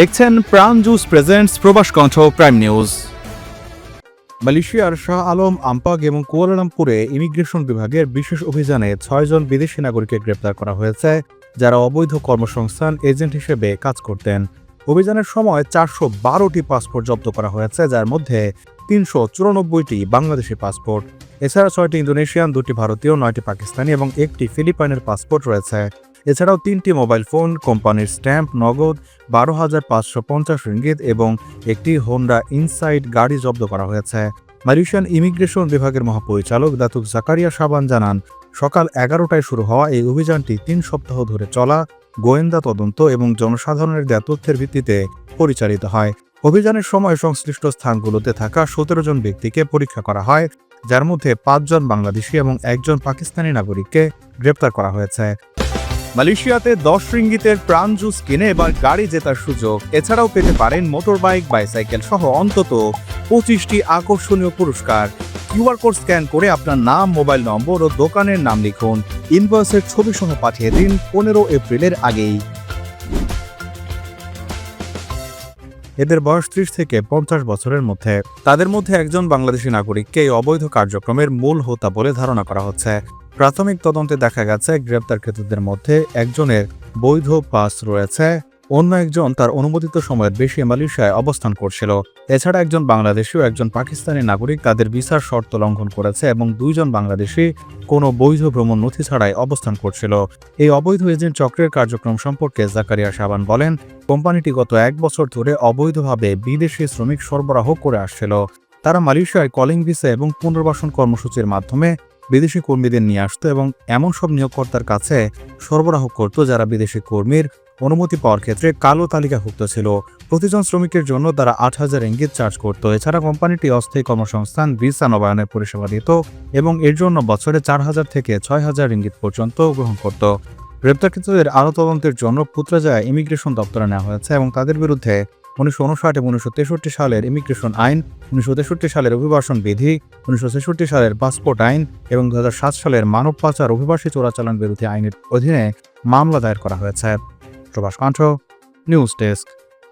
দেখছেন প্রাণ juice presents প্রবাস কণ্ঠ প্রাইম নিউজ মালয়েশিয়ার শাহ আলম আম্পাগ এবং কুয়ালালামপুরে ইমিগ্রেশন বিভাগের বিশেষ অভিযানে ছয়জন বিদেশি নাগরিককে গ্রেপ্তার করা হয়েছে, যারা অবৈধ কর্মসংস্থান এজেন্ট হিসেবে কাজ করতেন। অভিযানের সময় চারশো বারোটি পাসপোর্ট জব্দ করা হয়েছে, যার মধ্যে তিনশো চুরানব্বইটি বাংলাদেশি পাসপোর্ট। এছাড়া ছয়টি ইন্দোনেশিয়ান, দুটি ভারতীয়, নয়টি পাকিস্তানি এবং একটি ফিলিপাইনের পাসপোর্ট রয়েছে। এছাড়াও তিনটি মোবাইল ফোন, কোম্পানির স্ট্যাম্প, নগদ, বারো হাজার পাঁচশো পঞ্চাশ রিঙ্গিত এবং একটি হোন্ডা ইনসাইড গাড়ি জব্দ করা হয়েছে। মালয়েশিয়ান ইমিগ্রেশন বিভাগের মহাপরিচালক দাতুক জাকারিয়া সাবান জানান, সকাল এগারোটায় শুরু হওয়া এই অভিযানটি তিন সপ্তাহ ধরে চলা, গোয়েন্দা তদন্ত এবং জনসাধারণের দেয়া তথ্যের ভিত্তিতে পরিচালিত হয়। অভিযানের সময় সংশ্লিষ্ট স্থানগুলোতে থাকা সতেরো জন ব্যক্তিকে পরীক্ষা করা হয়, যার মধ্যে পাঁচজন বাংলাদেশি এবং একজন পাকিস্তানি নাগরিককে গ্রেপ্তার করা হয়েছে। মালয়েশিয়াতে দশ রিঙ্গিতের প্রাণ জুস কিনে এবার গাড়ি জেতার সুযোগ। এছাড়াও পেতে পারেন মোটর বাইক বাইসাইকেল সহ অন্তত পঁচিশটি আকর্ষণীয় পুরস্কার। কিউআর কোড স্ক্যান করে আপনার নাম, মোবাইল নম্বর ও দোকানের নাম লিখুন। ইনভয়েসের ছবি সহ পাঠিয়ে দিন পনেরো এপ্রিলের আগেই। এদের বয়স ত্রিশ থেকে পঞ্চাশ বছরের মধ্যে। তাদের মধ্যে একজন বাংলাদেশি নাগরিককে এই অবৈধ কার্যক্রমের মূল হোতা বলে ধারণা করা হচ্ছে। প্রাথমিক তদন্তে দেখা গেছে, গ্রেপ্তারকৃতদের মধ্যে একজনের বৈধ পাস রয়েছে, অন্য একজন তার অনুমোদিত সময়ের বেশি মালয়েশিয়ায় অবস্থান করছিল। এছাড়া একজন বাংলাদেশি ও একজন পাকিস্তানি নাগরিক তাদের ভিসার শর্ত লঙ্ঘন করেছে এবং দুইজন বাংলাদেশি কোনো বৈধ ভ্রমণ নথি ছাড়াই অবস্থান করছিল। এই অবৈধ এজেন্ট চক্রের কার্যক্রম সম্পর্কে জাকারিয়া সাবান বলেন, কোম্পানিটি গত এক বছর ধরে অবৈধভাবে বিদেশি শ্রমিক সরবরাহ করে আসছিল। তারা মালয়েশিয়ায় কলিং ভিসা এবং পুনর্বাসন কর্মসূচির মাধ্যমে বিদেশি কর্মীদের নিয়ে আসতো এবং এমন সব নিয়োগকর্তার কাছে সরবরাহ করত যারা বিদেশি কর্মীর অনুমতি পাওয়ার ক্ষেত্রে কালো তালিকাভুক্ত ছিল। প্রতিজন শ্রমিকের জন্য তারা আট হাজার ইঙ্গিত চার্জ করত। এছাড়া কোম্পানিটি অস্থায়ী কর্মসংস্থান, ভিসা, নবায়নের পরিষেবা দিত এবং এর জন্য বছরে চার হাজার থেকে ছয় হাজার ইঙ্গিত পর্যন্ত গ্রহণ করত। গ্রেপ্তারকৃতদের আরও তদন্তের জন্য পুত্রাজায় ইমিগ্রেশন দপ্তরে নেওয়া হয়েছে এবং তাদের বিরুদ্ধে উনিশশো উনষাট এবং উনিশশো তেষট্টি সালের ইমিগ্রেশন আইন, উনিশশো তেষট্টি সালের অভিবাসন বিধি, উনিশশো ছেষট্টি সালের পাসপোর্ট আইন এবং দু সাত সালের মানব পাচার অভিবাসী চোরাচালান বিরোধী আইনের অধীনে মামলা দায়ের করা হয়েছে। প্রভাস কণ্ঠ নিউজ ডেস্ক।